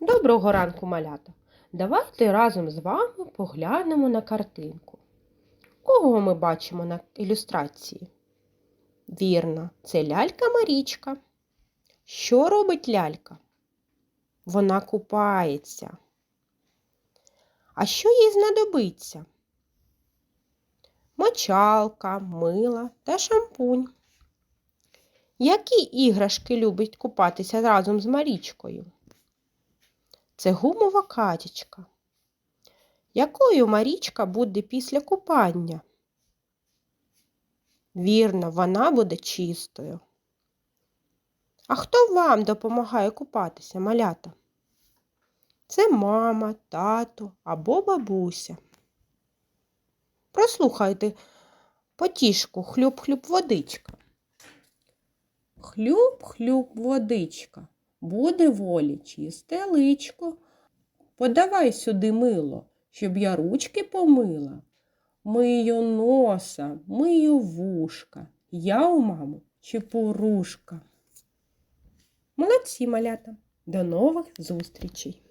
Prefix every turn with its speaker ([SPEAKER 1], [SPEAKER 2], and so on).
[SPEAKER 1] Доброго ранку, малята! Давайте разом з вами поглянемо на картинку. Кого ми бачимо на ілюстрації? Вірно, це лялька Марічка. Що робить лялька? Вона купається. А що їй знадобиться? Мочалка, мила та шампунь. Які іграшки любить купатися разом з Марічкою? Це гумова качечка. Якою Марічка буде після купання? Вірно, вона буде чистою. А хто вам допомагає купатися, малята? Це мама, тато або бабуся. Прослухайте потішку хлюб-хлюб водичка. Хлюб-хлюб водичка. Буде волі чисте личко. Подавай сюди мило, щоб я ручки помила. Мию носа, мию вушка. Я у маму чепурушка. Молодці, малята. До нових зустрічей!